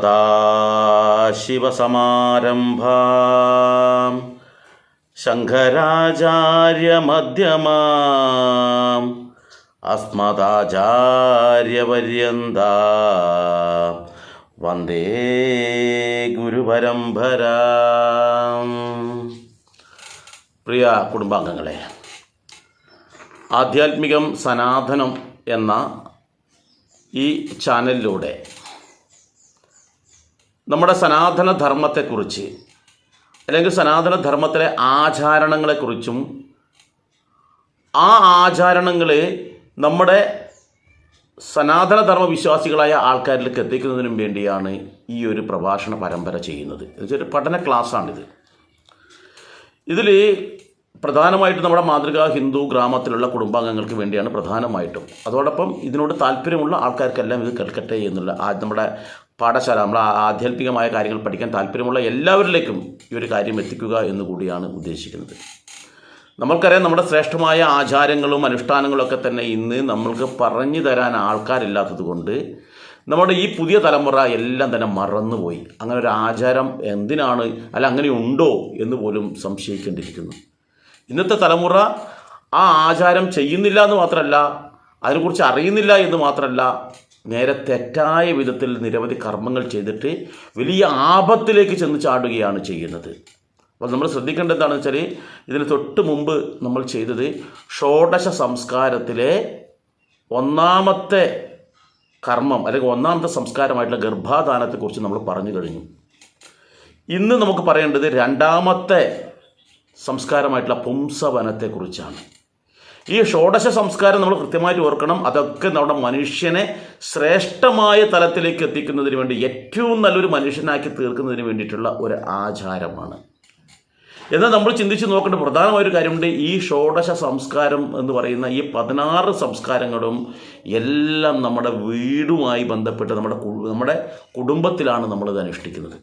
സദാശിവസമാരംഭാം. ശങ്കരാചാര്യമധ്യമാം അസ്മദാചാര്യപര്യന്ത. വന്ദേ ഗുരുപരമ്പര. പ്രിയ കുടുംബാംഗങ്ങളെ ആധ്യാത്മികം സനാതനം എന്ന ഈ ചാനലിലൂടെ നമ്മുടെ സനാതന ധർമ്മത്തെക്കുറിച്ച് അല്ലെങ്കിൽ സനാതന ധർമ്മത്തിലെ ആചാരണങ്ങളെക്കുറിച്ചും ആ ആചാരണങ്ങൾ നമ്മുടെ സനാതനധർമ്മ വിശ്വാസികളായ ആൾക്കാരിലേക്ക് എത്തിക്കുന്നതിനും വേണ്ടിയാണ് ഈ ഒരു പ്രഭാഷണ പരമ്പര ചെയ്യുന്നത്. ഇതൊരു പഠന ക്ലാസ്സാണിത്. ഇതിൽ പ്രധാനമായിട്ടും നമ്മുടെ മാതൃകാ ഹിന്ദു ഗ്രാമത്തിലുള്ള കുടുംബാംഗങ്ങൾക്ക് വേണ്ടിയാണ് പ്രധാനമായിട്ടും. അതോടൊപ്പം ഇതിനോട് താല്പര്യമുള്ള ആൾക്കാർക്കെല്ലാം ഇത് കേൾക്കട്ടെ എന്നുള്ള ആ നമ്മുടെ പാഠശാല നമ്മളെ ആധ്യാത്മികമായ കാര്യങ്ങൾ പഠിക്കാൻ താല്പര്യമുള്ള എല്ലാവരിലേക്കും ഈ ഒരു കാര്യം എത്തിക്കുക എന്ന് കൂടിയാണ് ഉദ്ദേശിക്കുന്നത്. നമ്മൾക്കറിയാം നമ്മുടെ ശ്രേഷ്ഠമായ ആചാരങ്ങളും അനുഷ്ഠാനങ്ങളൊക്കെ തന്നെ ഇന്ന് നമ്മൾക്ക് പറഞ്ഞു തരാൻ ആൾക്കാരില്ലാത്തത് കൊണ്ട് നമ്മുടെ ഈ പുതിയ തലമുറ എല്ലാം തന്നെ മറന്നുപോയി. അങ്ങനെ ഒരു ആചാരം എന്തിനാണ്? അല്ല അങ്ങനെ ഉണ്ടോ എന്ന് പോലും സംശയിക്കേണ്ടിയിരിക്കുന്നു. ഇന്നത്തെ തലമുറ ആ ആചാരം ചെയ്യുന്നില്ല എന്ന് മാത്രമല്ല അതിനെക്കുറിച്ച് അറിയുന്നില്ല എന്ന് മാത്രമല്ല നേരെ തെറ്റായ വിധത്തിൽ നിരവധി കർമ്മങ്ങൾ ചെയ്തിട്ട് വലിയ ആപത്തിലേക്ക് ചെന്ന് ചാടുകയാണ് ചെയ്യുന്നത്. അപ്പോൾ നമ്മൾ ശ്രദ്ധിക്കേണ്ടത് എന്താണെന്ന് വെച്ചാൽ ഇതിന് തൊട്ട് മുമ്പ് നമ്മൾ ചെയ്തത് ഷോഡശ സംസ്കാരത്തിലെ ഒന്നാമത്തെ കർമ്മം അല്ലെങ്കിൽ ഒന്നാമത്തെ സംസ്കാരമായിട്ടുള്ള ഗർഭാധാനത്തെക്കുറിച്ച് നമ്മൾ പറഞ്ഞു കഴിഞ്ഞു. ഇന്ന് നമുക്ക് പറയേണ്ടത് രണ്ടാമത്തെ സംസ്കാരമായിട്ടുള്ള പുംസവനത്തെക്കുറിച്ചാണ്. ഈ ഷോഡശ സംസ്കാരം നമ്മൾ കൃത്യമായിട്ട് ഓർക്കണം. അതൊക്കെ നമ്മുടെ മനുഷ്യനെ ശ്രേഷ്ഠമായ തലത്തിലേക്ക് എത്തിക്കുന്നതിന് വേണ്ടി ഏറ്റവും നല്ലൊരു മനുഷ്യനാക്കി തീർക്കുന്നതിന് വേണ്ടിയിട്ടുള്ള ഒരു ആചാരമാണ്. എന്നാൽ നമ്മൾ ചിന്തിച്ച് നോക്കേണ്ട പ്രധാനമായ ഒരു കാര്യമുണ്ട്. ഈ ഷോഡശ സംസ്കാരം എന്ന് പറയുന്ന ഈ പതിനാറ് സംസ്കാരങ്ങളും എല്ലാം നമ്മുടെ വീടുമായി ബന്ധപ്പെട്ട് നമ്മുടെ നമ്മുടെ കുടുംബത്തിലാണ് നമ്മളിത് അനുഷ്ഠിക്കുന്നത്.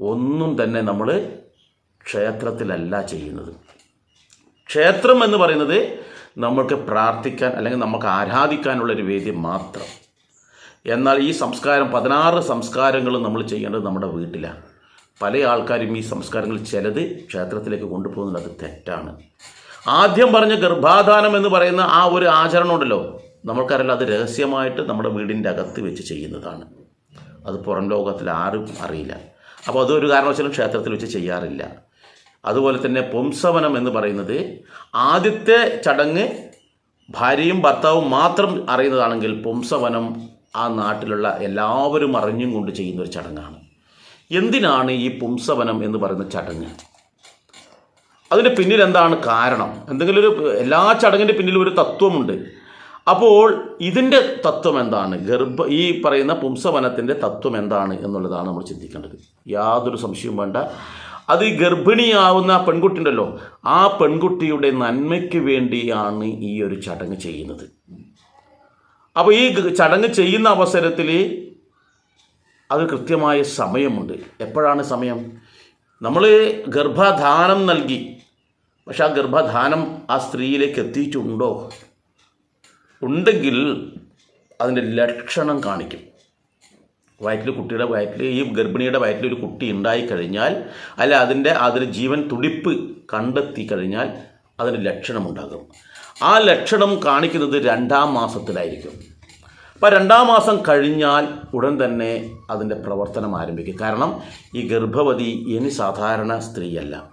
ഒന്നും തന്നെ നമ്മൾ ക്ഷേത്രത്തിലല്ല ചെയ്യുന്നത്. ക്ഷേത്രം എന്ന് പറയുന്നത് നമ്മൾക്ക് പ്രാർത്ഥിക്കാൻ അല്ലെങ്കിൽ നമുക്ക് ആരാധിക്കാനുള്ളൊരു വേദി മാത്രം. എന്നാൽ ഈ സംസ്കാരം പതിനാറ് സംസ്കാരങ്ങളും നമ്മൾ ചെയ്യേണ്ടത് നമ്മുടെ വീട്ടിലാണ്. പല ആൾക്കാരും ഈ സംസ്കാരങ്ങൾ ചിലത് ക്ഷേത്രത്തിലേക്ക് കൊണ്ടുപോകുന്നത് അത് തെറ്റാണ്. ആദ്യം പറഞ്ഞ ഗർഭാധാനം എന്ന് പറയുന്ന ആ ഒരു ആചരണം ഉണ്ടല്ലോ. നമ്മൾക്കറിയില്ല അത് രഹസ്യമായിട്ട് നമ്മുടെ വീടിന്റെ അകത്ത് വെച്ച് ചെയ്യുന്നതാണ്. അത് പുറം ലോകത്തിൽ ആരും അറിയില്ല. അപ്പോൾ അതൊരു കാരണവശാലും ക്ഷേത്രത്തിൽ വെച്ച് ചെയ്യാറില്ല. അതുപോലെ തന്നെ പുംസവനം എന്ന് പറയുന്നത് ആദ്യത്തെ ചടങ്ങ് ഭാര്യയും ഭർത്താവും മാത്രം അറിയുന്നതാണെങ്കിൽ പുംസവനം ആ നാട്ടിലുള്ള എല്ലാവരും അറിഞ്ഞും കൊണ്ട് ചെയ്യുന്ന ഒരു ചടങ്ങാണ്. എന്തിനാണ് ഈ പുംസവനം എന്ന് പറയുന്ന ചടങ്ങ്? അതിന്റെ പിന്നിൽ എന്താണ് കാരണം? എന്തെങ്കിലും ഒരു എല്ലാ ചടങ്ങിന്റെ പിന്നിലും ഒരു തത്വമുണ്ട്. അപ്പോൾ ഇതിന്റെ തത്വം എന്താണ്? ഗർഭ ഈ പറയുന്ന പുംസവനത്തിന്റെ തത്വം എന്താണ് എന്നുള്ളതാണ് നമ്മൾ ചിന്തിക്കേണ്ടത്. യാതൊരു സംശയവും വേണ്ട. അത് ഗർഭിണിയാവുന്ന പെൺകുട്ടി ഉണ്ടല്ലോ ആ പെൺകുട്ടിയുടെ നന്മയ്ക്ക് വേണ്ടിയാണ് ഈ ഒരു ചടങ്ങ് ചെയ്യുന്നത്. അപ്പോൾ ഈ ചടങ്ങ് ചെയ്യുന്ന അവസരത്തിൽ അത് കൃത്യമായ സമയമുണ്ട്. എപ്പോഴാണ് സമയം? നമ്മൾ ഗർഭധാനം നൽകി. പക്ഷെ ആ ഗർഭധാനം ആ സ്ത്രീയിലേക്ക് എത്തിയിട്ടുണ്ടോ? ഉണ്ടെങ്കിൽ അതിന്റെ ലക്ഷണം കാണിക്കും. വയറ്റിൽ കുട്ടിയുടെ വയറ്റിൽ ഈ ഗർഭിണിയുടെ വയറ്റിൽ ഒരു കുട്ടി ഉണ്ടായിക്കഴിഞ്ഞാൽ അല്ല അതിന്റെ അതിന് ജീവൻ തുടിപ്പ് കണ്ടെത്തി കഴിഞ്ഞാൽ അതിന് ലക്ഷണമുണ്ടാകും. ആ ലക്ഷണം കാണിക്കുന്നത് രണ്ടാം മാസത്തിലായിരിക്കും. അപ്പോൾ രണ്ടാം മാസം കഴിഞ്ഞാൽ ഉടൻ തന്നെ അതിന്റെ പ്രവർത്തനം ആരംഭിക്കും. കാരണം ഈ ഗർഭവതി ഇനി സാധാരണ സ്ത്രീയല്ല.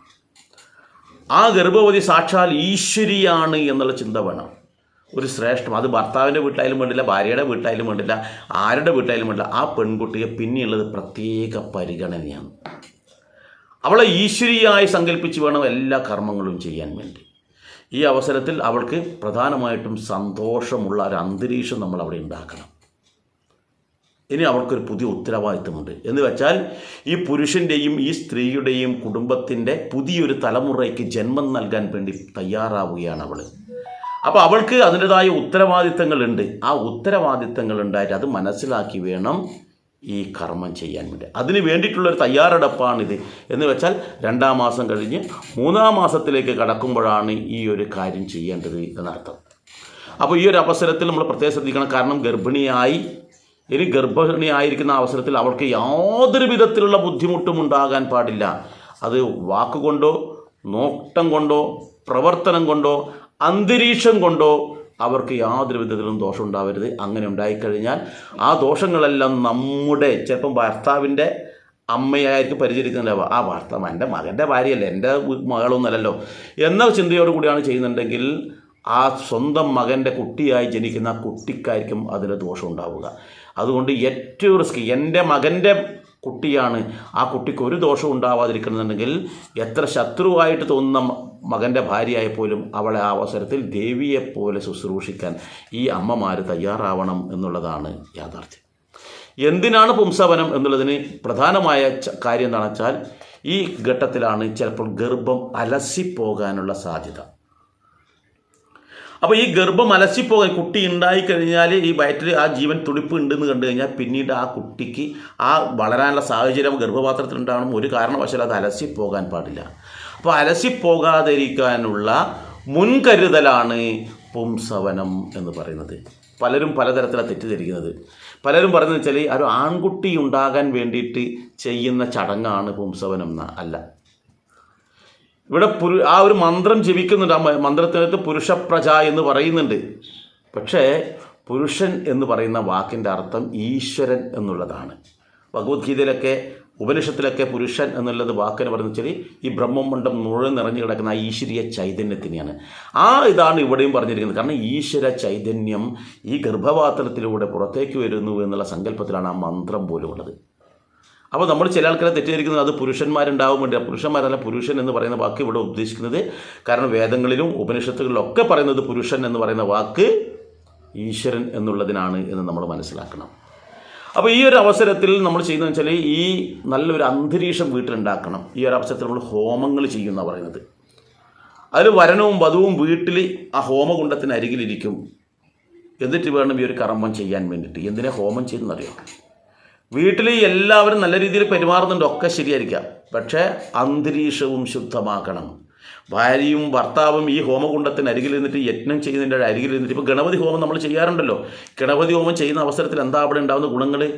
ആ ഗർഭവതി സാക്ഷാൽ ഈശ്വരിയാണ് എന്നുള്ള ചിന്ത വേണം. ഒരു ശ്രേഷ്ഠം. അത് ഭർത്താവിന്റെ വീട്ടായാലും വേണ്ടില്ല ഭാര്യയുടെ വീട്ടായാലും വേണ്ടില്ല ആരുടെ വീട്ടായാലും വേണ്ടില്ല. ആ പെൺകുട്ടിയെ പിന്നെയുള്ളത് പ്രത്യേക പരിഗണനയാണ്. അവളെ ഈശ്വരിയായി സങ്കല്പിച്ച് വേണം എല്ലാ കർമ്മങ്ങളും ചെയ്യാൻ വേണ്ടി. ഈ അവസരത്തിൽ അവൾക്ക് പ്രധാനമായിട്ടും സന്തോഷമുള്ള ഒരു അന്തരീക്ഷം നമ്മൾ അവിടെ ഉണ്ടാക്കണം. ഇനി അവർക്കൊരു പുതിയ ഉത്തരവാദിത്തമുണ്ട് എന്ന് വെച്ചാൽ ഈ പുരുഷന്റെയും ഈ സ്ത്രീയുടെയും കുടുംബത്തിന്റെ പുതിയൊരു തലമുറയ്ക്ക് ജന്മം നൽകാൻ വേണ്ടി തയ്യാറാവുകയാണ് അവൾ അപ്പോൾ അവൾക്ക് അതിന്റെതായ ഉത്തരവാദിത്തങ്ങളുണ്ട്. ആ ഉത്തരവാദിത്തങ്ങൾ ഉണ്ടായിട്ട് അത് മനസ്സിലാക്കി വേണം ഈ കർമ്മം ചെയ്യാൻ വേണ്ടി. അതിന് വേണ്ടിയിട്ടുള്ളൊരു തയ്യാറെടുപ്പാണിത്. എന്ന് വെച്ചാൽ രണ്ടാം മാസം കഴിഞ്ഞ് മൂന്നാം മാസത്തിലേക്ക് കടക്കുമ്പോഴാണ് ഈ ഒരു കാര്യം ചെയ്യേണ്ടത് എന്നർത്ഥം. അപ്പോൾ ഈ ഒരു അവസരത്തിൽ നമ്മൾ പ്രത്യേകം ശ്രദ്ധിക്കണം. കാരണം ഗർഭിണിയായി ഇനി ഗർഭിണിയായിരിക്കുന്ന അവസരത്തിൽ അവൾക്ക് യാതൊരു വിധത്തിലുള്ള ബുദ്ധിമുട്ടും ഉണ്ടാകാൻ പാടില്ല. അത് വാക്കുകൊണ്ടോ നോട്ടം കൊണ്ടോ പ്രവർത്തനം കൊണ്ടോ അന്തരീക്ഷം കൊണ്ടോ അവർക്ക് യാതൊരു വിധത്തിലും ദോഷം ഉണ്ടാവരുത്. അങ്ങനെ ഉണ്ടായിക്കഴിഞ്ഞാൽ ആ ദോഷങ്ങളെല്ലാം നമ്മുടെ ചിലപ്പം ഭർത്താവിന്റെ അമ്മയായിരിക്കും പരിചരിക്കുന്നില്ല? ആ ഭർത്താവ് എന്റെ മകന്റെ ഭാര്യയല്ലേ? എന്റെ മകളൊന്നുമല്ലല്ലോ. എന്ന ചിന്തയോടുകൂടിയാണ് ചെയ്യുന്നുണ്ടെങ്കിൽ ആ സ്വന്തം മകന്റെ കുട്ടിയായി ജനിക്കുന്ന കുട്ടിക്കായിരിക്കും അതിൽ ദോഷം ഉണ്ടാവുക. അതുകൊണ്ട് ഏറ്റവും റിസ്ക് എന്റെ മകന്റെ കുട്ടിയാണ്. ആ കുട്ടിക്ക് ഒരു ദോഷവും ഉണ്ടാവാതിരിക്കുന്നുണ്ടെങ്കിൽ എത്ര ശത്രുവായിട്ട് തോന്നുന്ന മകന്റെ ഭാര്യയായ പോലും അവളെ ആ അവസരത്തിൽ ദേവിയെപ്പോലെ ശുശ്രൂഷിക്കാൻ ഈ അമ്മമാർ തയ്യാറാവണം എന്നുള്ളതാണ് യാഥാർത്ഥ്യം. എന്തിനാണ് പുംസവനം എന്നുള്ളതിന് പ്രധാനമായ കാര്യം എന്താണെന്ന് വെച്ചാൽ ഈ ഘട്ടത്തിലാണ് ചിലപ്പോൾ ഗർഭം അലസിപ്പോകാനുള്ള സാധ്യത. അപ്പോൾ ഈ ഗർഭം അലസിപ്പോകാൻ കുട്ടി ഉണ്ടായിക്കഴിഞ്ഞാൽ ഈ വയറ്റിൽ ആ ജീവൻ തുടിപ്പ് ഉണ്ടെന്ന് കണ്ടു കഴിഞ്ഞാൽ പിന്നീട് ആ കുട്ടിക്ക് ആ വളരാനുള്ള സാഹചര്യം ഗർഭപാത്രത്തിൽ ഉണ്ടാകണം ഒരു കാരണവശാലും അത് അലസിപ്പോകാൻ പാടില്ല. അപ്പോൾ അലസിപ്പോകാതിരിക്കാനുള്ള മുൻകരുതലാണ് പുംസവനം എന്ന് പറയുന്നത്. പലരും പലതരത്തിലാണ് തെറ്റിദ്ധരിക്കുന്നത്. പലരും പറയുന്നത് വെച്ചാൽ ഒരു ആൺകുട്ടി ഉണ്ടാകാൻ വേണ്ടിയിട്ട് ചെയ്യുന്ന ചടങ്ങാണ് പുംസവനം എന്ന അല്ല. ഇവിടെ പുരു ആ ഒരു മന്ത്രം ജപിക്കുന്നുണ്ട്. ആ മന്ത്രത്തിനകത്ത് പുരുഷപ്രജ എന്ന് പറയുന്നുണ്ട്. പക്ഷേ പുരുഷൻ എന്ന് പറയുന്ന വാക്കിന്റെ അർത്ഥം ഈശ്വരൻ എന്നുള്ളതാണ്. ഭഗവത്ഗീതയിലൊക്കെ ഉപനിഷത്തിലൊക്കെ പുരുഷൻ എന്നുള്ളത് വാക്കിന് പറയുന്നത് വെച്ചാൽ ഈ ബ്രഹ്മമണ്ഡം മുഴുവൻ നിറഞ്ഞു കിടക്കുന്ന ആ ഈശ്വരീയ ചൈതന്യത്തിനെയാണ്. ആ ഇതാണ് ഇവിടെയും പറഞ്ഞിരിക്കുന്നത്. കാരണം ഈശ്വര ചൈതന്യം ഈ ഗർഭപാത്രത്തിലൂടെ പുറത്തേക്ക് വരുന്നു എന്നുള്ള സങ്കല്പത്തിലാണ് ആ മന്ത്രം പോലും ഉള്ളത്. അപ്പോൾ നമ്മൾ ചില ആൾക്കാരെ തെറ്റിദ്ധരിക്കുന്നത് അത് പുരുഷന്മാരുണ്ടാവും വേണ്ടി. പുരുഷന്മാരല്ല പുരുഷൻ എന്ന് പറയുന്ന വാക്ക് ഇവിടെ ഉദ്ദേശിക്കുന്നത്. കാരണം വേദങ്ങളിലും ഉപനിഷത്തുകളിലും ഒക്കെ പറയുന്നത് പുരുഷൻ എന്ന് പറയുന്ന വാക്ക് ഈശ്വരൻ എന്നുള്ളതിനാണ് എന്ന് നമ്മൾ മനസ്സിലാക്കണം. അപ്പോൾ ഈ ഒരു അവസരത്തിൽ നമ്മൾ ചെയ്യുന്നതെന്ന് വെച്ചാൽ ഈ നല്ലൊരു അന്തരീക്ഷം വീട്ടിലുണ്ടാക്കണം. ഈ ഒരു അവസരത്തിൽ നമ്മൾ ഹോമങ്ങൾ ചെയ്യുന്ന പറയുന്നത്. അതിൽ വരണവും വധുവും വീട്ടിൽ ആ ഹോമകുണ്ടത്തിന് അരികിലിരിക്കും. എന്നിട്ട് വേണം ഈ ഒരു കർമ്മം ചെയ്യാൻ വേണ്ടിയിട്ട്. എന്തിനാ ഹോമം ചെയ്യുന്നറിയോ വീട്ടിൽ എല്ലാവരും നല്ല രീതിയിൽ പെരുമാറുന്നുണ്ട്. ഒക്കെ ശരിയായിരിക്കാം. പക്ഷേ അന്തരീക്ഷവും ശുദ്ധമാക്കണം ഭാര്യയും ഭർത്താവും ഈ ഹോമകുണ്ടത്തിന് അരികിൽ നിന്നിട്ട് യജ്ഞം ചെയ്യുന്നതിന്റെ അരികിൽ നിന്നിട്ട് ഇപ്പോൾ ഗണപതി ഹോമം നമ്മൾ ചെയ്യാറുണ്ടല്ലോ. ഗണപതി ഹോമം ചെയ്യുന്ന അവസരത്തിൽ എന്താ അവിടെ ഉണ്ടാകുന്ന ഗുണങ്ങൾ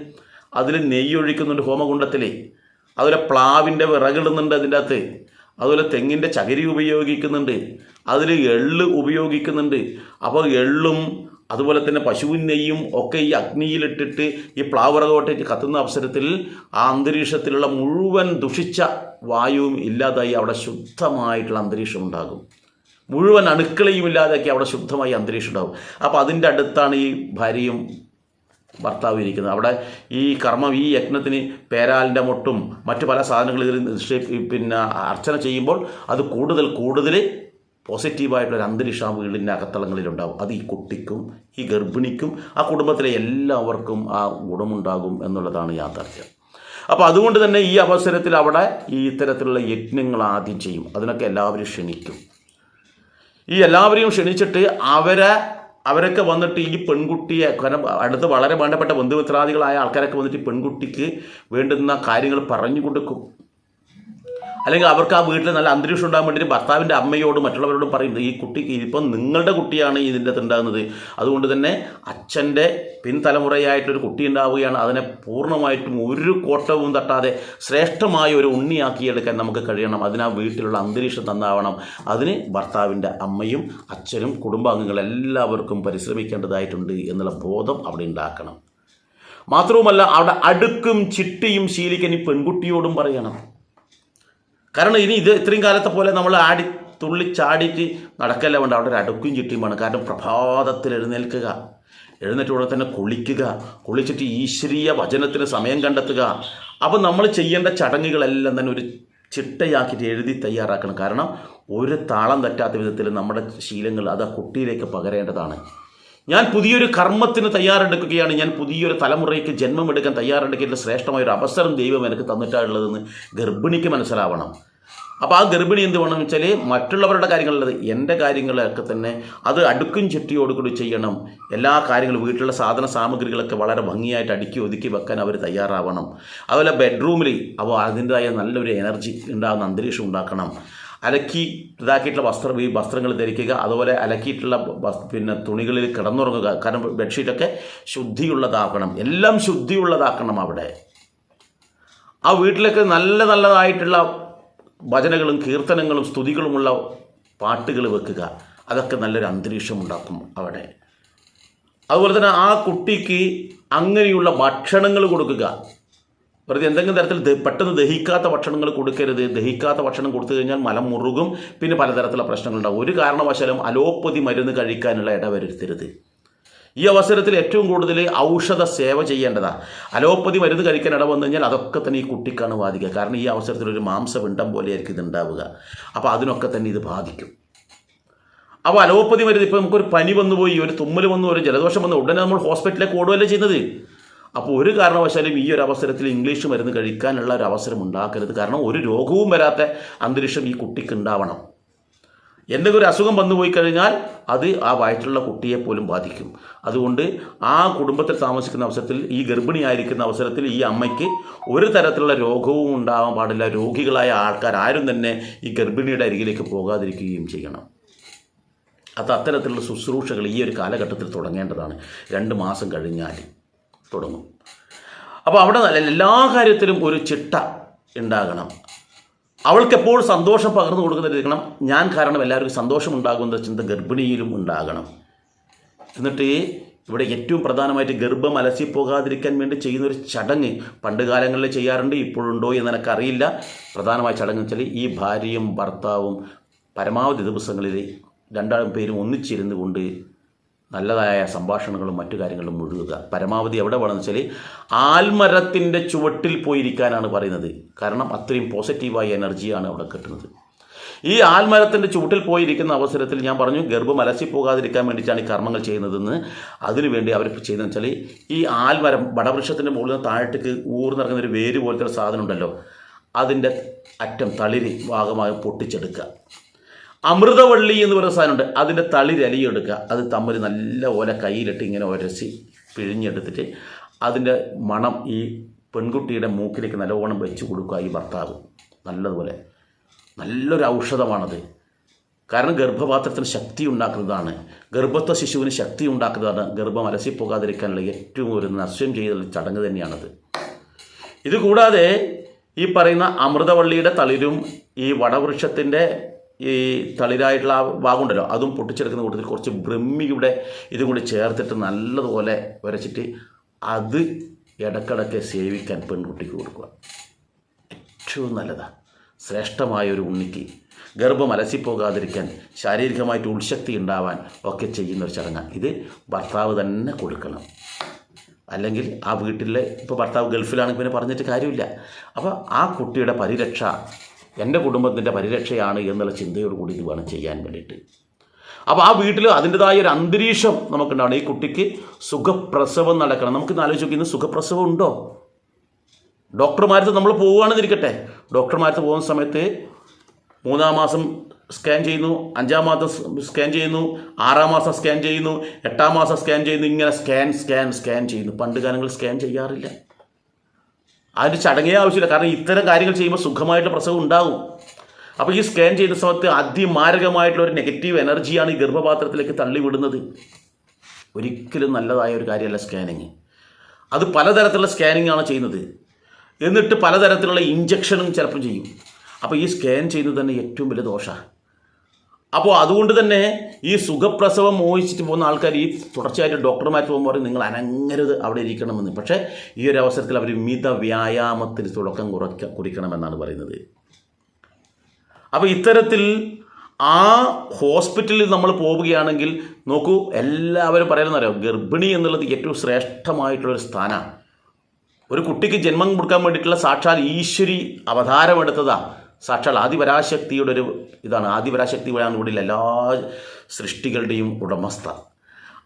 അതിൽ നെയ്യ് ഒഴിക്കുന്നുണ്ട് ഹോമകുണ്ടത്തിൽ അതുപോലെ പ്ലാവിന്റെ വിറകിടുന്നുണ്ട് അതിന്റെ അകത്ത് അതുപോലെ തെങ്ങിന്റെ ചകിരി ഉപയോഗിക്കുന്നുണ്ട്. അതിൽ എള്ള് ഉപയോഗിക്കുന്നുണ്ട്. അപ്പോൾ എള്ളും അതുപോലെ തന്നെ പശുവിൻ നെയ്യും ഒക്കെ ഈ അഗ്നിയിലിട്ടിട്ട് ഈ പ്ലാവറകോട്ടേക്ക് കത്തുന്ന അവസരത്തിൽ ആ അന്തരീക്ഷത്തിലുള്ള മുഴുവൻ ദുഷിച്ച വായുവും ഇല്ലാതായി അവിടെ ശുദ്ധമായിട്ടുള്ള അന്തരീക്ഷം ഉണ്ടാകും. മുഴുവൻ അണുക്കളെയും ഇല്ലാതാക്കി അവിടെ ശുദ്ധമായി അന്തരീക്ഷം ഉണ്ടാകും. അപ്പോൾ അതിന്റെ അടുത്താണ് ഈ ഭാര്യയും ഭർത്താവ് ഇരിക്കുന്നത്. അവിടെ ഈ കർമ്മം ഈ യജ്ഞത്തിന് പേരാലിന്റെ മുട്ടും മറ്റു പല സാധനങ്ങളും ഇതിൽ പിന്നെ അർച്ചന ചെയ്യുമ്പോൾ അത് കൂടുതൽ കൂടുതൽ പോസിറ്റീവായിട്ടുള്ളൊരു അന്തരീക്ഷം ആ വീടിന്റെ അകത്തളങ്ങളിലുണ്ടാവും. അത് ഈ കുട്ടിക്കും ഈ ഗർഭിണിക്കും ആ കുടുംബത്തിലെ എല്ലാവർക്കും ആ ഗുണമുണ്ടാകും എന്നുള്ളതാണ് യാഥാർത്ഥ്യം. അപ്പോൾ അതുകൊണ്ട് തന്നെ ഈ അവസരത്തിൽ അവിടെ ഈ ഇത്തരത്തിലുള്ള യജ്ഞങ്ങൾ ആദ്യം ചെയ്യും. അതിനൊക്കെ എല്ലാവരും ക്ഷണിക്കും. ഈ എല്ലാവരെയും ക്ഷണിച്ചിട്ട് അവരെ അവരൊക്കെ വന്നിട്ട് ഈ പെൺകുട്ടിയെ കാരണം അടുത്ത് വളരെ വേണ്ടപ്പെട്ട ബന്ധുമിത്രാദികളായ ആൾക്കാരൊക്കെ വന്നിട്ട് പെൺകുട്ടിക്ക് വേണ്ടുന്ന കാര്യങ്ങൾ പറഞ്ഞു കൊടുക്കും. അല്ലെങ്കിൽ അവർക്ക് ആ വീട്ടിൽ നല്ല അന്തരീക്ഷം ഉണ്ടാകാൻ വേണ്ടിയിട്ട് ഭർത്താവിന്റെ അമ്മയോടും മറ്റുള്ളവരോടും പറയുന്നത് ഈ കുട്ടി ഇപ്പം നിങ്ങളുടെ കുട്ടിയാണ് ഇതിന്റെ അകത്ത് ഉണ്ടാകുന്നത്. അതുകൊണ്ട് തന്നെ അച്ഛന്റെ പിൻതലമുറയായിട്ടൊരു കുട്ടി ഉണ്ടാവുകയാണ്. അതിനെ പൂർണമായിട്ടും ഒരു കോട്ടവും തട്ടാതെ ശ്രേഷ്ഠമായ ഒരു ഉണ്ണിയാക്കിയെടുക്കാൻ നമുക്ക് കഴിയണം. അതിന് വീട്ടിലുള്ള അന്തരീക്ഷം തന്നാവണം അതിന് ഭർത്താവിന്റെ അമ്മയും അച്ഛനും കുടുംബാംഗങ്ങൾ എല്ലാവർക്കും പരിശ്രമിക്കേണ്ടതായിട്ടുണ്ട് എന്നുള്ള ബോധം അവിടെ ഉണ്ടാക്കണം. മാത്രവുമല്ല അവിടെ അടുക്കും ചിട്ടിയും ശീലിക്കാൻ ഈ പെൺകുട്ടിയോടും പറയണം. കാരണം ഇനി ഇത് ഇത്രയും കാലത്തെ പോലെ നമ്മൾ ആടി തുള്ളി ചാടിയിട്ട് നടക്കല്ല വേണ്ട അവിടെ ഒരു അടുക്കും ചിട്ടിയും വേണം. കാരണം പ്രഭാതത്തിൽ എഴുന്നേൽക്കുക എഴുന്നേറ്റ് ഉടനെ തന്നെ കുളിക്കുക കുളിച്ചിട്ട് ഈശ്വരീയ വചനത്തിന് സമയം കണ്ടെത്തുക. അപ്പം നമ്മൾ ചെയ്യേണ്ട ചടങ്ങുകളെല്ലാം തന്നെ ഒരു ചിട്ടയാക്കിയിട്ട് എഴുതി തയ്യാറാക്കണം. കാരണം ഒരു താളം തെറ്റാത്ത വിധത്തിൽ നമ്മുടെ ശീലങ്ങൾ അത് കുട്ടിയിലേക്ക് പകരേണ്ടതാണ്. ഞാൻ പുതിയൊരു കർമ്മത്തിന് തയ്യാറെടുക്കുകയാണ്. ഞാൻ പുതിയൊരു തലമുറയ്ക്ക് ജന്മമെടുക്കാൻ തയ്യാറെടുക്കേണ്ട ശ്രേഷ്ഠമായ ഒരു അവസരം ദൈവം എനിക്ക് തന്നിട്ടുള്ളതെന്ന് ഗർഭിണിക്ക് മനസ്സിലാവണം. അപ്പോൾ ആ ഗർഭിണി എന്ത് വേണം വെച്ചാൽ മറ്റുള്ളവരുടെ കാര്യങ്ങളുള്ളത് എന്റെ കാര്യങ്ങളൊക്കെ തന്നെ അത് അടുക്കും ചുറ്റിയോടുകൂടി ചെയ്യണം. എല്ലാ കാര്യങ്ങളും വീട്ടിലുള്ള സാധന സാമഗ്രികളൊക്കെ വളരെ ഭംഗിയായിട്ട് അടുക്കി ഒതുക്കി വെക്കാൻ അവർ തയ്യാറാവണം. അതുപോലെ ബെഡ്റൂമിൽ അപ്പോൾ അതിന്റെതായ നല്ലൊരു എനർജി ഉണ്ടാകുന്ന അന്തരീക്ഷം ഉണ്ടാക്കണം. അലക്കി ഇതാക്കിയിട്ടുള്ള വസ്ത്രം ഈ വസ്ത്രങ്ങൾ ധരിക്കുക അതുപോലെ അലക്കിയിട്ടുള്ള പിന്നെ തുണികളിൽ കിടന്നുറങ്ങുക. കാരണം ബെഡ്ഷീറ്റൊക്കെ ശുദ്ധിയുള്ളതാക്കണം. എല്ലാം ശുദ്ധിയുള്ളതാക്കണം അവിടെ. ആ വീട്ടിലൊക്കെ നല്ല നല്ലതായിട്ടുള്ള ഭജനകളും കീർത്തനങ്ങളും സ്തുതികളുമുള്ള പാട്ടുകൾ വെക്കുക. അതൊക്കെ നല്ലൊരു അന്തരീക്ഷം ഉണ്ടാക്കും അവിടെ. അതുപോലെ തന്നെ ആ കുട്ടിക്ക് അങ്ങനെയുള്ള ഭക്ഷണങ്ങൾ കൊടുക്കുക. വെറുതെ എന്തെങ്കിലും തരത്തിൽ പെട്ടെന്ന് ദഹിക്കാത്ത ഭക്ഷണങ്ങൾ കൊടുക്കരുത്. ദഹിക്കാത്ത ഭക്ഷണം കൊടുത്തു കഴിഞ്ഞാൽ മലം മുറുകും. പിന്നെ പലതരത്തിലുള്ള പ്രശ്നങ്ങളുണ്ടാകും ഒരു കാരണവശാലും അലോപ്പതി മരുന്ന് കഴിക്കാനുള്ള ഇട വരുത്തരുത് ഈ അവസരത്തിൽ ഏറ്റവും കൂടുതൽ ഔഷധ സേവ ചെയ്യേണ്ടതാണ് അലോപ്പതി മരുന്ന് കഴിക്കാൻ ഇട വന്നു കഴിഞ്ഞാൽ അതൊക്കെ തന്നെ ഈ കുട്ടിക്കാണ് ബാധിക്കുക. കാരണം ഈ അവസരത്തിൽ ഒരു മാംസപിണ്ടം പോലെയായിരിക്കും ഇത് ഉണ്ടാവുക. അപ്പോൾ അതിനൊക്കെ തന്നെ ഇത് ബാധിക്കും. അപ്പോൾ അലോപ്പതി മരുന്ന് ഇപ്പോൾ നമുക്കൊരു പനി വന്നുപോയി ഒരു തുമ്മൽ വന്നു ഒരു ജലദോഷം വന്നു ഉടനെ നമ്മൾ ഹോസ്പിറ്റലിലേക്ക് ഓടുകയല്ലേ ചെയ്യുന്നത്? അപ്പോൾ ഒരു കാരണവശാലും ഈ ഒരു അവസരത്തിൽ ഇംഗ്ലീഷ് മരുന്ന് കഴിക്കാനുള്ള ഒരു അവസരം ഉണ്ടാക്കരുത്. കാരണം ഒരു രോഗവും വരാത്ത അന്തരീക്ഷം ഈ കുട്ടിക്ക് ഉണ്ടാവണം. എന്തെങ്കിലും ഒരു അസുഖം വന്നു പോയി കഴിഞ്ഞാൽ അത് ആ വയറ്റിലുള്ള കുട്ടിയെ പോലും ബാധിക്കും. അതുകൊണ്ട് ആ കുടുംബത്തിൽ താമസിക്കുന്ന അവസരത്തിൽ ഈ ഗർഭിണിയായിരിക്കുന്ന അവസരത്തിൽ ഈ അമ്മയ്ക്ക് ഒരു തരത്തിലുള്ള രോഗവും ഉണ്ടാവാൻ പാടില്ല. രോഗികളായ ആൾക്കാർ ആരും തന്നെ ഈ ഗർഭിണിയുടെ അരികിലേക്ക് പോകാതിരിക്കുകയും ചെയ്യണം. അത് അത്തരത്തിലുള്ള ശുശ്രൂഷകൾ ഈ ഒരു കാലഘട്ടത്തിൽ തുടങ്ങേണ്ടതാണ്. രണ്ട് മാസം കഴിഞ്ഞാൽ തുടങ്ങും. അപ്പോൾ അവിടെ എല്ലാ കാര്യത്തിലും ഒരു ചിട്ട ഉണ്ടാകണം. അവൾക്ക് എപ്പോൾ സന്തോഷം പകർന്നു കൊടുക്കുന്നതിരിക്കണം ഞാൻ കാരണം എല്ലാവർക്കും സന്തോഷം ഉണ്ടാകുന്ന ചിന്ത ഗർഭിണിയിലും ഉണ്ടാകണം. എന്നിട്ട് ഇവിടെ ഏറ്റവും പ്രധാനമായിട്ട് ഗർഭം അലസി പോകാതിരിക്കാൻ വേണ്ടി ചെയ്യുന്ന ഒരു ചടങ്ങ് പണ്ട് കാലങ്ങളിൽ ചെയ്യാറുണ്ട് ഇപ്പോഴുണ്ടോ എന്ന് എനിക്കറിയില്ല പ്രധാനമായ ചടങ്ങ് വെച്ചാൽ ഈ ഭാര്യയും ഭർത്താവും പരമാവധി ദിവസങ്ങളിൽ രണ്ടാളും പേരും ഒന്നിച്ചിരുന്നു കൊണ്ട് നല്ലതായ സംഭാഷണങ്ങളും മറ്റു കാര്യങ്ങളും മുഴുകുക പരമാവധി എവിടെ വേണമെന്ന് വെച്ചാൽ ആൽമരത്തിന്റെ ചുവട്ടിൽ പോയിരിക്കാനാണ് പറയുന്നത്. കാരണം അത്രയും പോസിറ്റീവായ എനർജിയാണ് അവിടെ കിട്ടുന്നത്. ഈ ആൽമരത്തിന്റെ ചുവട്ടിൽ പോയിരിക്കുന്ന അവസരത്തിൽ ഞാൻ പറഞ്ഞു ഗർഭം അലസി പോകാതിരിക്കാൻ വേണ്ടിയിട്ടാണ് ഈ കർമ്മങ്ങൾ ചെയ്യുന്നതെന്ന്. അതിനുവേണ്ടി അവർ ചെയ്യുന്നതെന്ന് വെച്ചാൽ ഈ ആൽമരം വടവൃക്ഷത്തിന്റെ മുകളിൽ നിന്ന് താഴത്തേക്ക് ഊർന്നിറങ്ങുന്ന ഒരു വേര് പോലത്തെ ഒരു സാധനം ഉണ്ടല്ലോ അതിന്റെ അറ്റം തളിരി ഭാഗമായി പൊട്ടിച്ചെടുക്കുക. അമൃതവള്ളി എന്ന് പറയുന്ന സാധനമുണ്ട്. അതിന്റെ തളിര് അലിയെടുക്കുക അത് തമ്മിൽ നല്ല ഓല കയ്യിലിട്ട് ഇങ്ങനെ ഉരസി പിഴിഞ്ഞെടുത്തിട്ട് അതിന്റെ മണം ഈ പെൺകുട്ടിയുടെ മൂക്കിലേക്ക് നല്ലവണ്ണം വെച്ച് കൊടുക്കുക ഈ ഭർത്താവ്. നല്ലതുപോലെ. നല്ലൊരു ഔഷധമാണത്. കാരണം ഗർഭപാത്രത്തിന് ശക്തി ഉണ്ടാക്കുന്നതാണ്. ഗർഭത്വ ശിശുവിന് ശക്തി ഉണ്ടാക്കുന്നതാണ്. ഗർഭം അലസിപ്പോകാതിരിക്കാനുള്ള ഏറ്റവും ഒരു നശ്യം ചെയ്ത ചടങ്ങ് തന്നെയാണത്. ഇതുകൂടാതെ ഈ പറയുന്ന അമൃതവള്ളിയുടെ തളിരും ഈ വടവൃക്ഷത്തിന്റെ ഈ തളിരായിട്ടുള്ള ആ ഭാഗമുണ്ടല്ലോ അതും പൊട്ടിച്ചെടുക്കുന്ന കൂട്ടത്തിൽ കുറച്ച് ബ്രഹ്മിയുടെ ഇതും കൂടി ചേർത്തിട്ട് നല്ലതുപോലെ വരച്ചിട്ട് അത് ഇടക്കിടക്ക് സേവിക്കാൻ പെൺകുട്ടിക്ക് കൊടുക്കുക. ഏറ്റവും നല്ലതാണ് ശ്രേഷ്ഠമായ ഒരു ഉണ്ണിക്ക് ഗർഭം അലസിപ്പോകാതിരിക്കാൻ ശാരീരികമായിട്ട് ഉൾശക്തി ഉണ്ടാവാൻ ഒക്കെ ചെയ്യുന്ന ഒരു ചടങ്ങാണ് ഇത് ഭർത്താവ് തന്നെ കൊടുക്കണം. അല്ലെങ്കിൽ ആ വീട്ടിലെ ഇപ്പോൾ ഭർത്താവ് ഗൾഫിലാണെങ്കിൽ പിന്നെ പറഞ്ഞിട്ട് കാര്യമില്ല. അപ്പോൾ ആ കുട്ടിയുടെ പരിരക്ഷ എന്റെ കുടുംബത്തിന്റെ പരിരക്ഷയാണ് എന്നുള്ള ചിന്തയോട് കൂടി ഇത് വേണം ചെയ്യാൻ വേണ്ടിയിട്ട്. അപ്പോൾ ആ വീട്ടിൽ അതിന്റെതായ ഒരു അന്തരീക്ഷം നമുക്കുണ്ടാവണം. ഈ കുട്ടിക്ക് സുഖപ്രസവം നടക്കണം. നമുക്ക് ആലോചിച്ച് നോക്കി ഇന്ന് സുഖപ്രസവം ഉണ്ടോ? ഡോക്ടർമാരത്ത് നമ്മൾ പോവുകയാണെന്നിരിക്കട്ടെ. ഡോക്ടർമാരത്ത് പോകുന്ന സമയത്ത് മൂന്നാം മാസം സ്കാൻ ചെയ്യുന്നു അഞ്ചാം മാസം സ്കാൻ ചെയ്യുന്നു ആറാം മാസം സ്കാൻ ചെയ്യുന്നു എട്ടാം മാസം സ്കാൻ ചെയ്യുന്നു ഇങ്ങനെ സ്കാൻ സ്കാൻ സ്കാൻ ചെയ്യുന്നു. പണ്ട് കാലങ്ങളിൽ സ്കാൻ ചെയ്യാറില്ല. അതിന് ചടങ്ങേ ആവശ്യമില്ല. കാരണം ഇത്തരം കാര്യങ്ങൾ ചെയ്യുമ്പോൾ സുഖമായിട്ടുള്ള പ്രസവം ഉണ്ടാകും അപ്പോൾ ഈ സ്കാൻ ചെയ്യുന്ന സമയത്ത് അതിമാരകമായിട്ടുള്ള ഒരു നെഗറ്റീവ് എനർജിയാണ് ഈ ഗർഭപാത്രത്തിലേക്ക് തള്ളിവിടുന്നത്. ഒരിക്കലും നല്ലതായ ഒരു കാര്യമല്ല സ്കാനിങ് അത് പലതരത്തിലുള്ള സ്കാനിങ് ആണ് ചെയ്യുന്നത്. എന്നിട്ട് പലതരത്തിലുള്ള ഇഞ്ചക്ഷനും ചിലപ്പോൾ ചെയ്യും. അപ്പോൾ ഈ സ്കാൻ ചെയ്യുന്നത് തന്നെ ഏറ്റവും വലിയ ദോഷമാണ് അപ്പോൾ അതുകൊണ്ട് തന്നെ ഈ സുഖപ്രസവം മോഹിച്ചിട്ട് പോകുന്ന ആൾക്കാർ ഈ തുടർച്ചയായിട്ട് ഡോക്ടർമാരെ പോകുമ്പോൾ പറയും നിങ്ങൾ അനങ്ങരുത് അവിടെ ഇരിക്കണമെന്ന്. പക്ഷേ ഈ ഒരു അവസരത്തിൽ അവർ മിത വ്യായാമത്തിന് തുടക്കം കുറയ്ക്ക കുറിക്കണമെന്നാണ് പറയുന്നത്. അപ്പോൾ ഇത്തരത്തിൽ ആ ഹോസ്പിറ്റലിൽ നമ്മൾ പോവുകയാണെങ്കിൽ നോക്കൂ എല്ലാവരും പറയുന്നറിയാം ഗർഭിണി എന്നുള്ളത് ഏറ്റവും ശ്രേഷ്ഠമായിട്ടുള്ളൊരു സ്ഥാനമാണ് ഒരു കുട്ടിക്ക് ജന്മം കൊടുക്കാൻ വേണ്ടിയിട്ടുള്ള സാക്ഷാൽ ഈശ്വരി അവതാരമെടുത്തതാ. സാക്ഷാൽ ആദിപരാശക്തിയുടെ ഒരു ഇതാണ് ആദിപരാശക്തിയാണ് ഇവിടെ എല്ലാ സൃഷ്ടികളുടെയും ഉടമസ്ഥ.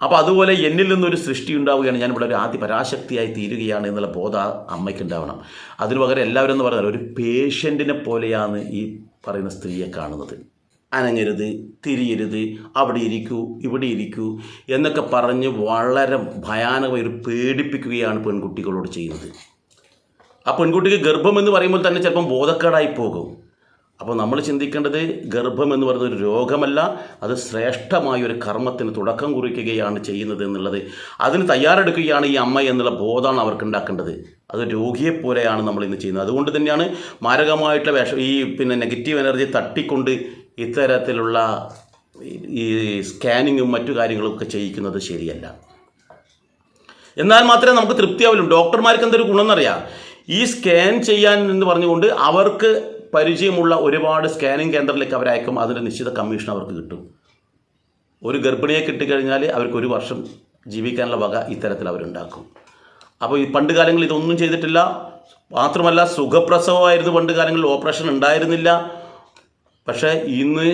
അപ്പോൾ അതുപോലെ എന്നിൽ നിന്നൊരു സൃഷ്ടി ഉണ്ടാവുകയാണ്. ഞാൻ ഇവിടെ ഒരു ആദിപരാശക്തിയായി തീരുകയാണ് എന്നുള്ള ബോധ അമ്മയ്ക്ക് ഉണ്ടാവണം അതിനു പകരം എല്ലാവരും എന്ന് പറഞ്ഞാൽ ഒരു പേഷ്യന്റിനെ പോലെയാണ് ഈ പറയുന്ന സ്ത്രീയെ കാണുന്നത്. അനങ്ങരുത് തിരിയരുത് അവിടെ ഇരിക്കൂ ഇവിടെ ഇരിക്കൂ എന്നൊക്കെ പറഞ്ഞ് വളരെ ഭയാനകമായി ഒരു പേടിപ്പിക്കുകയാണ് പെൺകുട്ടികളോട് ചെയ്യുന്നത്. ആ പെൺകുട്ടിക്ക് ഗർഭം എന്ന് പറയുമ്പോൾ തന്നെ ചിലപ്പം ബോധക്കേടായി പോകും. അപ്പോൾ നമ്മൾ ചിന്തിക്കേണ്ടത് ഗർഭം എന്ന് പറയുന്നത് ഒരു രോഗമല്ല അത് ശ്രേഷ്ഠമായ ഒരു കർമ്മത്തിന് തുടക്കം കുറിക്കുകയാണ് ചെയ്യുന്നത് എന്നുള്ളത്. അതിന് തയ്യാറെടുക്കുകയാണ് ഈ അമ്മ എന്നുള്ള ബോധമാണ് അവർക്ക് ഉണ്ടാക്കേണ്ടത്. അത് രോഗിയെപ്പോലെയാണ് നമ്മൾ ഇന്ന് ചെയ്യുന്നത്. അതുകൊണ്ട് തന്നെയാണ് മാരകമായിട്ടുള്ള വിഷം ഈ പിന്നെ നെഗറ്റീവ് എനർജി തട്ടിക്കൊണ്ട് ഇത്തരത്തിലുള്ള ഈ- സ്കാനിങ്ങും മറ്റു കാര്യങ്ങളും ഒക്കെ ചെയ്യിക്കുന്നത് ശരിയല്ല. എന്നാൽ മാത്രമേ നമുക്ക് തൃപ്തിയാവുള്ളൂ. ഡോക്ടർമാർക്ക് എന്തൊരു ഗുണമെന്നറിയാം ഈ സ്കാൻ ചെയ്യാൻ എന്ന് പറഞ്ഞുകൊണ്ട് അവർക്ക് പരിചയമുള്ള ഒരുപാട് സ്കാനിങ് കേന്ദ്രത്തിലേക്ക് അവരയക്കും. അതിന്റെ നിശ്ചിത കമ്മീഷൻ അവർക്ക് കിട്ടും. ഒരു ഗർഭിണിയെ കിട്ടിക്കഴിഞ്ഞാൽ അവർക്ക് ഒരു വർഷം ജീവിക്കാനുള്ള വക ഇത്തരത്തിൽ അവരുണ്ടാക്കും. അപ്പോൾ ഈ പണ്ട് കാലങ്ങളിൽ ഇതൊന്നും ചെയ്തിട്ടില്ല. മാത്രമല്ല സുഖപ്രസവമായിരുന്നു പണ്ട് കാലങ്ങളിൽ. ഓപ്പറേഷൻ ഉണ്ടായിരുന്നില്ല. പക്ഷേ ഇന്ന്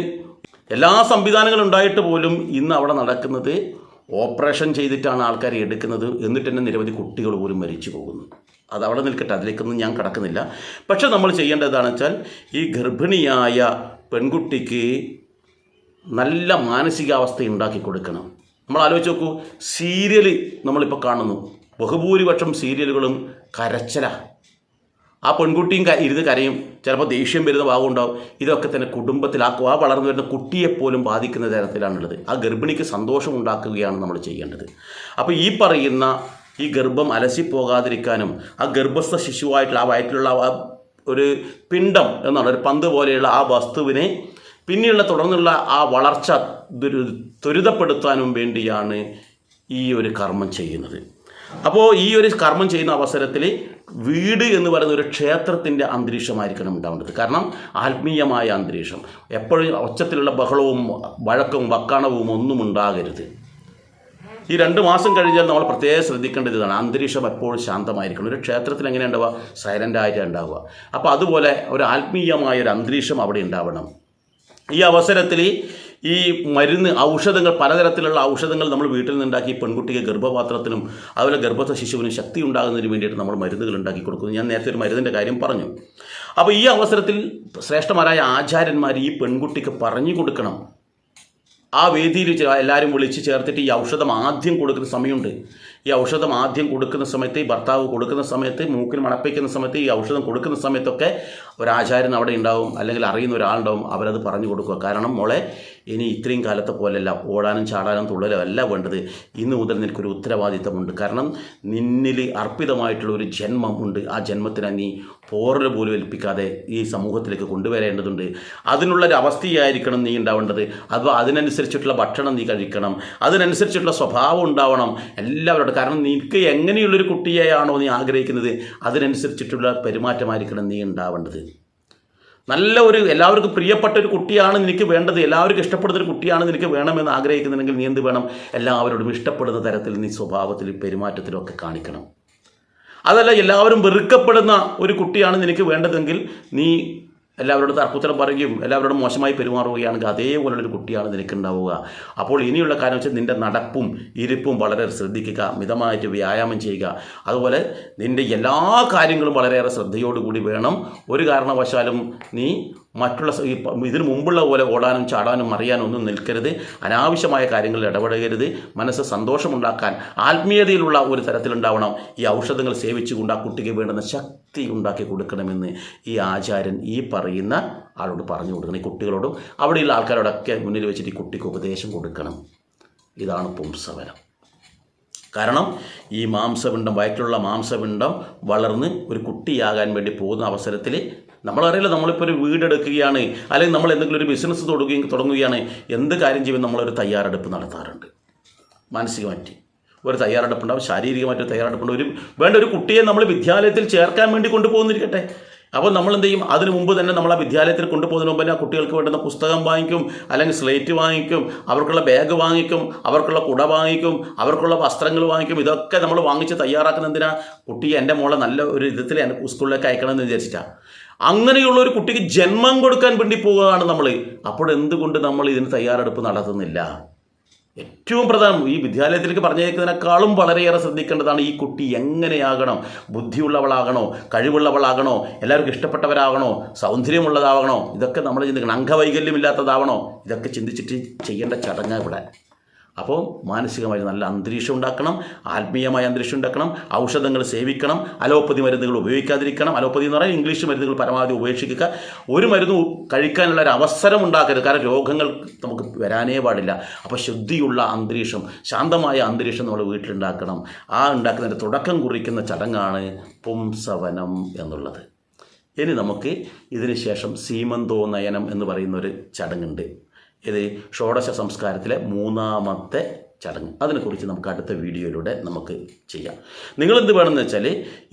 എല്ലാ സംവിധാനങ്ങളും ഉണ്ടായിട്ട് പോലും ഇന്ന് അവിടെ നടക്കുന്നത് ഓപ്പറേഷൻ ചെയ്തിട്ടാണ് ആൾക്കാർ എടുക്കുന്നത്. എന്നിട്ട് തന്നെ നിരവധി കുട്ടികൾ പോലും മരിച്ചു പോകുന്നു. അത് അവിടെ നിൽക്കട്ടെ അതിലേക്കൊന്നും ഞാൻ കടക്കുന്നില്ല. പക്ഷെ നമ്മൾ ചെയ്യേണ്ടതാണെന്ന് വെച്ചാൽ ഈ ഗർഭിണിയായ പെൺകുട്ടിക്ക് നല്ല മാനസികാവസ്ഥ ഉണ്ടാക്കി കൊടുക്കണം. നമ്മൾ ആലോചിച്ച് നോക്കൂ സീരിയൽ നമ്മളിപ്പോൾ കാണുന്നു. ബഹുഭൂരിപക്ഷം സീരിയലുകളും കരച്ചല. ആ പെൺകുട്ടിയും ഇരുന്ന് കരയും. ചിലപ്പോൾ ദേഷ്യം വരുന്ന ഭാഗം ഉണ്ടാവും. ഇതൊക്കെ തന്നെ കുടുംബത്തിൽ ആ ആ വളർന്നു വരുന്ന കുട്ടിയെപ്പോലും ബാധിക്കുന്ന തരത്തിലാണുള്ളത്. ആ ഗർഭിണിക്ക് സന്തോഷം ഉണ്ടാക്കുകയാണ് നമ്മൾ ചെയ്യേണ്ടത്. അപ്പോൾ ഈ പറയുന്ന ഈ ഗർഭം അലസിപ്പോകാതിരിക്കാനും ആ ഗർഭസ്ഥ ശിശുവായിട്ടുള്ള ആ വയറ്റിലുള്ള ഒരു പിണ്ടം എന്നാണ് ഒരു പന്ത് പോലെയുള്ള ആ വസ്തുവിനെ പിന്നെയുള്ള തുടർന്നുള്ള ആ വളർച്ച ദുരു ത്വരിതപ്പെടുത്താനും വേണ്ടിയാണ് ഈ ഒരു കർമ്മം ചെയ്യുന്നത്. അപ്പോൾ ഈ ഒരു കർമ്മം ചെയ്യുന്ന അവസരത്തിൽ വീട് എന്ന് പറയുന്ന ഒരു ക്ഷേത്രത്തിന്റെ അന്തരീക്ഷമായിരിക്കണം ഉണ്ടാവേണ്ടത്. കാരണം ആത്മീയമായ അന്തരീക്ഷം. എപ്പോഴും ഒച്ചത്തിലുള്ള ബഹളവും വഴക്കും വക്കാണവും ഒന്നും ഉണ്ടാകരുത്. ഈ രണ്ട് മാസം കഴിഞ്ഞാൽ നമ്മൾ പ്രത്യേകം ശ്രദ്ധിക്കേണ്ടത് ഇതാണ്. അന്തരീക്ഷം എപ്പോഴും ശാന്തമായിരിക്കണം. ഒരു ക്ഷേത്രത്തിൽ എങ്ങനെ ഉണ്ടാവുക? സൈലന്റ് ആയിട്ട് ഉണ്ടാവുക. അപ്പോൾ അതുപോലെ ഒരു ആത്മീയമായ ഒരു അന്തരീക്ഷം അവിടെ ഉണ്ടാവണം. ഈ അവസരത്തിൽ ഈ മരുന്ന് ഔഷധങ്ങൾ പലതരത്തിലുള്ള ഔഷധങ്ങൾ നമ്മൾ വീട്ടിൽ നിന്നുണ്ടാക്കി പെൺകുട്ടിക്ക് ഗർഭപാത്രത്തിനും അതുപോലെ ഗർഭസ്ഥ ശിശുവിനും ശക്തി ഉണ്ടാകുന്നതിന് വേണ്ടിയിട്ട് നമ്മൾ മരുന്നുകൾ ഉണ്ടാക്കി കൊടുക്കുന്നു. ഞാൻ നേരത്തെ ഒരു മരുന്നിന്റെ കാര്യം പറഞ്ഞു. അപ്പോൾ ഈ അവസരത്തിൽ ശ്രേഷ്ഠമാരായ ആചാര്യന്മാർ ഈ പെൺകുട്ടിക്ക് പറഞ്ഞു കൊടുക്കണം. ആ വേദിയിൽ എല്ലാവരും വിളിച്ച് ചേർത്തിട്ട് ഈ ഔഷധം ആദ്യം കൊടുക്കുന്ന സമയമുണ്ട്. ഈ ഔഷധം ആദ്യം കൊടുക്കുന്ന സമയത്ത് ഈ ഭർത്താവ് കൊടുക്കുന്ന സമയത്ത് മൂക്കിന് മണപ്പിക്കുന്ന സമയത്ത് ഈ ഔഷധം കൊടുക്കുന്ന സമയത്തൊക്കെ ഒരാചാര്യൻ അവിടെ ഉണ്ടാവും അല്ലെങ്കിൽ അറിയുന്ന ഒരാളുണ്ടാവും അവരത് പറഞ്ഞു കൊടുക്കുക. കാരണം മോളെ ഇനി ഇത്രയും കാലത്തെ പോലെയല്ല ഓടാനും ചാടാനും തുള്ളലും അല്ല വേണ്ടത്. ഇന്ന് മുതൽ നിനക്കൊരു ഉത്തരവാദിത്തമുണ്ട്. കാരണം നിന്നിൽ അർപ്പിതമായിട്ടുള്ള ഒരു ജന്മം ഉണ്ട് ആ ജന്മത്തിനെ നീ പോറൽ പോലും ഏൽപ്പിക്കാതെ ഈ സമൂഹത്തിലേക്ക് കൊണ്ടുവരേണ്ടതുണ്ട്. അതിനുള്ളൊരു അവസ്ഥയായിരിക്കണം നീ ഉണ്ടാവേണ്ടത്. അത് അതിനനുസരിച്ചിട്ടുള്ള ഭക്ഷണം നീ കഴിക്കണം. അതിനനുസരിച്ചിട്ടുള്ള സ്വഭാവം ഉണ്ടാവണം. എല്ലാവരോടും. കാരണം നിനക്ക് എങ്ങനെയുള്ളൊരു കുട്ടിയെയാണോ നീ ആഗ്രഹിക്കുന്നത്? അതിനനുസരിച്ചിട്ടുള്ള പെരുമാറ്റമായിരിക്കണം നീ ഉണ്ടാവേണ്ടത്. നല്ല ഒരു എല്ലാവർക്കും പ്രിയപ്പെട്ട ഒരു കുട്ടിയാണ് നിനക്ക് വേണ്ടത്. എല്ലാവർക്കും ഇഷ്ടപ്പെടുന്ന ഒരു കുട്ടിയാണ് നിനക്ക് വേണമെന്ന് ആഗ്രഹിക്കുന്നുണ്ടെങ്കിൽ നീ എന്ത് വേണം? എല്ലാവരോടും ഇഷ്ടപ്പെടുന്ന തരത്തിൽ നീ സ്വഭാവത്തിൽ പെരുമാറ്റത്തിലും ഒക്കെ കാണിക്കണം. അതല്ല എല്ലാവരും വെറുക്കപ്പെടുന്ന ഒരു കുട്ടിയാണ് നിനക്ക് വേണ്ടതെങ്കിൽ നീ എല്ലാവരോടും തർക്കുത്തരം പറയുകയും എല്ലാവരോടും മോശമായി പെരുമാറുകയാണെങ്കിൽ അതേപോലെ ഒരു കുട്ടിയാണ് നിനക്കുണ്ടാവുക. അപ്പോൾ ഇനിയുള്ള കാര്യം വെച്ചാൽ നിന്റെ നടപ്പും ഇരിപ്പും വളരെ ശ്രദ്ധിക്കുക മിതമായിട്ട് വ്യായാമം ചെയ്യുക. അതുപോലെ നിന്റെ എല്ലാ കാര്യങ്ങളും വളരെയേറെ ശ്രദ്ധയോടുകൂടി വേണം. ഒരു കാരണവശാലും നീ മറ്റുള്ള ഈ ഇതിന് മുമ്പുള്ള പോലെ ഓടാനും ചാടാനും അറിയാനും ഒന്നും നിൽക്കരുത്. അനാവശ്യമായ കാര്യങ്ങളിൽ ഇടപെടരുത് മനസ്സ് സന്തോഷമുണ്ടാക്കാൻ ആത്മീയതയിലുള്ള ഒരു തരത്തിലുണ്ടാവണം. ഈ ഔഷധങ്ങൾ സേവിച്ചുകൊണ്ട് ആ കുട്ടിക്ക് വേണ്ടുന്ന ശക്തി ഉണ്ടാക്കി കൊടുക്കണമെന്ന് ഈ ആചാര്യൻ ഈ പറയുന്ന ആളോട് പറഞ്ഞു കൊടുക്കണം. ഈ കുട്ടികളോടും അവിടെയുള്ള ആൾക്കാരോടൊക്കെ മുന്നിൽ വെച്ചിട്ട് ഈ കുട്ടിക്ക് ഉപദേശം കൊടുക്കണം. ഇതാണ് പുംസവനം. കാരണം ഈ മാംസപിണ്ഡം വയറ്റിലുള്ള മാംസപിണ്ഡം വളർന്ന് ഒരു കുട്ടിയാകാൻ വേണ്ടി പോകുന്ന അവസരത്തിൽ നമ്മളറിയില്ല നമ്മളിപ്പോൾ ഒരു വീടെടുക്കുകയാണ് അല്ലെങ്കിൽ നമ്മൾ എന്തെങ്കിലും ഒരു ബിസിനസ് തുടങ്ങുകയും തുടങ്ങുകയാണ് എന്ത് കാര്യം ചെയ്യുമ്പോൾ നമ്മളൊരു തയ്യാറെടുപ്പ് നടത്താറുണ്ട്. മാനസികമായിട്ട്. ഒരു തയ്യാറെടുപ്പുണ്ടാവും ശാരീരികമായിട്ട് തയ്യാറെടുപ്പുണ്ടാവും തയ്യാറെടുപ്പുണ്ട്. ഒരു വേണ്ട ഒരു കുട്ടിയെ നമ്മൾ വിദ്യാലയത്തിൽ ചേർക്കാൻ വേണ്ടി കൊണ്ടുപോകുന്നിരിക്കട്ടെ. അപ്പോൾ നമ്മൾ എന്ത് ചെയ്യും? അതിന് മുമ്പ് തന്നെ നമ്മൾ ആ വിദ്യാലയത്തിൽ കൊണ്ടുപോകുന്നതിന് മുമ്പ് തന്നെ ആ കുട്ടികൾക്ക് വേണ്ടുന്ന പുസ്തകം വാങ്ങിക്കും അല്ലെങ്കിൽ സ്ലേറ്റ് വാങ്ങിക്കും അവർക്കുള്ള ബാഗ് വാങ്ങിക്കും അവർക്കുള്ള കുട വാങ്ങിക്കും അവർക്കുള്ള വസ്ത്രങ്ങൾ വാങ്ങിക്കും ഇതൊക്കെ നമ്മൾ വാങ്ങിച്ച് തയ്യാറാക്കുന്ന എന്തിനാ? കുട്ടിയെ എന്റെ മോളെ നല്ല ഒരു വിധത്തിൽ എന്റെ സ്കൂളിലേക്ക് അയക്കണമെന്ന് വിചാരിച്ചിട്ടാണ് അങ്ങനെയുള്ള ഒരു കുട്ടിക്ക് ജന്മം കൊടുക്കാൻ വേണ്ടി പോവുകയാണ് നമ്മൾ അപ്പോൾ എന്തുകൊണ്ട് നമ്മൾ ഇതിന് തയ്യാറെടുപ്പ് നടത്തുന്നില്ല? ഏറ്റവും പ്രധാനം ഈ വിദ്യാലയത്തിലേക്ക് പറഞ്ഞേക്കുന്നതിനേക്കാളും വളരെയേറെ ശ്രദ്ധിക്കേണ്ടതാണ് ഈ കുട്ടി എങ്ങനെയാകണം? ബുദ്ധിയുള്ളവളാകണോ? കഴിവുള്ളവളാകണോ? എല്ലാവർക്കും ഇഷ്ടപ്പെട്ടവരാകണോ? സൗന്ദര്യമുള്ളതാകണോ ഇതൊക്കെ നമ്മൾ ചിന്തിക്കണം. അംഗവൈകല്യമില്ലാത്തതാവണോ? ഇതൊക്കെ ചിന്തിച്ചിട്ട് ചെയ്യേണ്ട ചടങ്ങ് ഇവിടെ. അപ്പോൾ മാനസികമായി നല്ല അന്തരീക്ഷം ഉണ്ടാക്കണം ആത്മീയമായ അന്തരീക്ഷം ഉണ്ടാക്കണം ഔഷധങ്ങൾ സേവിക്കണം അലോപ്പതി മരുന്നുകൾ ഉപയോഗിക്കാതിരിക്കണം. അലോപ്പതി എന്ന് പറഞ്ഞാൽ ഇംഗ്ലീഷ് മരുന്നുകൾ പരമാവധി ഉപേക്ഷിക്കുക. ഒരു മരുന്ന് കഴിക്കാനുള്ള ഒരു അവസരം ഉണ്ടാക്കരുത് കാരണം രോഗങ്ങൾ നമുക്ക് വരാനേ പാടില്ല. അപ്പോൾ ശുദ്ധിയുള്ള അന്തരീക്ഷം ശാന്തമായ അന്തരീക്ഷം നമ്മൾ വീട്ടിലുണ്ടാക്കണം. ആ ഉണ്ടാക്കുന്നതിന്റെ തുടക്കം കുറിക്കുന്ന ചടങ്ങാണ് പുംസവനം എന്നുള്ളത്. ഇനി നമുക്ക് ഇതിന് ശേഷം സീമന്തോ നയനം എന്ന് പറയുന്നൊരു ചടങ്ങുണ്ട്. ഇത് ഷോഡശ സംസ്കാരത്തിലെ മൂന്നാമത്തെ ചടങ്ങ്. അതിനെക്കുറിച്ച് നമുക്ക് അടുത്ത വീഡിയോയിലൂടെ നമുക്ക് ചെയ്യാം. നിങ്ങൾ നിങ്ങളെന്ത് വേണമെന്ന് വെച്ചാൽ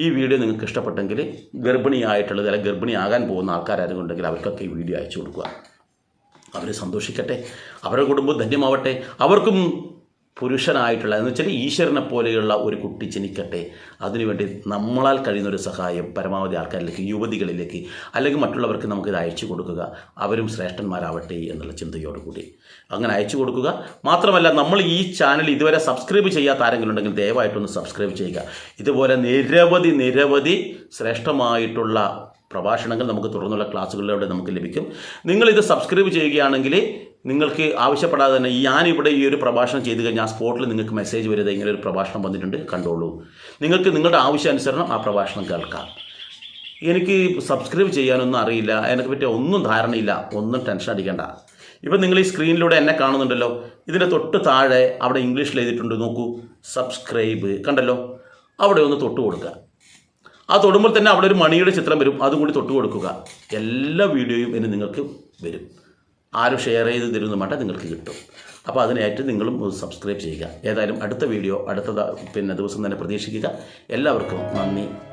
ഈ വീഡിയോ നിങ്ങൾക്ക് ഇഷ്ടപ്പെട്ടെങ്കിൽ ഗർഭിണിയായിട്ടുള്ളത് അല്ലെങ്കിൽ ഗർഭിണിയാകാൻ പോകുന്ന ആൾക്കാരും ഉണ്ടെങ്കിൽ അവർക്കൊക്കെ ഈ വീഡിയോ അയച്ചു കൊടുക്കുക. അവർ സന്തോഷിക്കട്ടെ. അവരുടെ കുടുംബം ധന്യമാവട്ടെ. അവർക്കും പുരുഷനായിട്ടുള്ള എന്ന് വെച്ചാൽ ഈശ്വരനെ പോലെയുള്ള ഒരു കുട്ടി ജനിക്കട്ടെ. അതിനുവേണ്ടി നമ്മളാൽ കഴിയുന്ന ഒരു സഹായം പരമാവധി ആൾക്കാരിലേക്ക് യുവതികളിലേക്ക് അല്ലെങ്കിൽ മറ്റുള്ളവർക്ക് നമുക്കിത് അയച്ചു കൊടുക്കുക. അവരും ശ്രേഷ്ഠന്മാരാവട്ടെ എന്നുള്ള ചിന്തയോടുകൂടി. അങ്ങനെ അയച്ചു കൊടുക്കുക. മാത്രമല്ല നമ്മൾ ഈ ചാനൽ ഇതുവരെ സബ്സ്ക്രൈബ് ചെയ്യാത്ത ആരെങ്കിലും ഉണ്ടെങ്കിൽ ദയവായിട്ടൊന്ന് സബ്സ്ക്രൈബ് ചെയ്യുക. ഇതുപോലെ നിരവധി നിരവധി ശ്രേഷ്ഠമായിട്ടുള്ള പ്രഭാഷണങ്ങൾ നമുക്ക് തുടർന്നുള്ള ക്ലാസ്സുകളിലൂടെ നമുക്ക് ലഭിക്കും. നിങ്ങളിത് സബ്സ്ക്രൈബ് ചെയ്യുകയാണെങ്കിൽ നിങ്ങൾക്ക് ആവശ്യപ്പെടാതെ തന്നെ ഞാനിവിടെ ഈ ഒരു പ്രഭാഷണം ചെയ്ത് കഴിഞ്ഞാൽ ആ സ്പോട്ടിൽ നിങ്ങൾക്ക് മെസ്സേജ് വരുന്നത് ഇങ്ങനെ ഒരു പ്രഭാഷണം വന്നിട്ടുണ്ട് കണ്ടോളൂ. നിങ്ങൾക്ക് നിങ്ങളുടെ ആവശ്യാനുസരണം ആ പ്രഭാഷണം കേൾക്കാം. എനിക്ക് സബ്സ്ക്രൈബ് ചെയ്യാനൊന്നും അറിയില്ല അതിനെ പറ്റി ഒന്നും ധാരണയില്ല ഒന്നും ടെൻഷൻ അടിക്കേണ്ട. ഇപ്പം നിങ്ങൾ ഈ സ്ക്രീനിലൂടെ എന്നെ കാണുന്നുണ്ടല്ലോ ഇതിന്റെ തൊട്ട് താഴെ അവിടെ ഇംഗ്ലീഷിൽ എഴുതിയിട്ടുണ്ട് നോക്കൂ സബ്സ്ക്രൈബ് കണ്ടല്ലോ? അവിടെ ഒന്ന് തൊട്ട് കൊടുക്കുക. ആ തൊടുമ്പോൾ തന്നെ അവിടെ ഒരു മണിയുടെ ചിത്രം വരും അതും കൂടി തൊട്ട് കൊടുക്കുക. എല്ലാ വീഡിയോയും ഇനി നിങ്ങൾക്ക് വരും. ആരും ഷെയർ ചെയ്ത് തരുന്ന മാട്ട നിങ്ങൾക്ക് കിട്ടും. അപ്പോൾ അതിനായിട്ട് നിങ്ങളും സബ്സ്ക്രൈബ് ചെയ്യുക. ഏതായാലും അടുത്ത വീഡിയോ അടുത്ത പിന്നെ ദിവസം തന്നെ പ്രതീക്ഷിക്കുക. എല്ലാവർക്കും നന്ദി.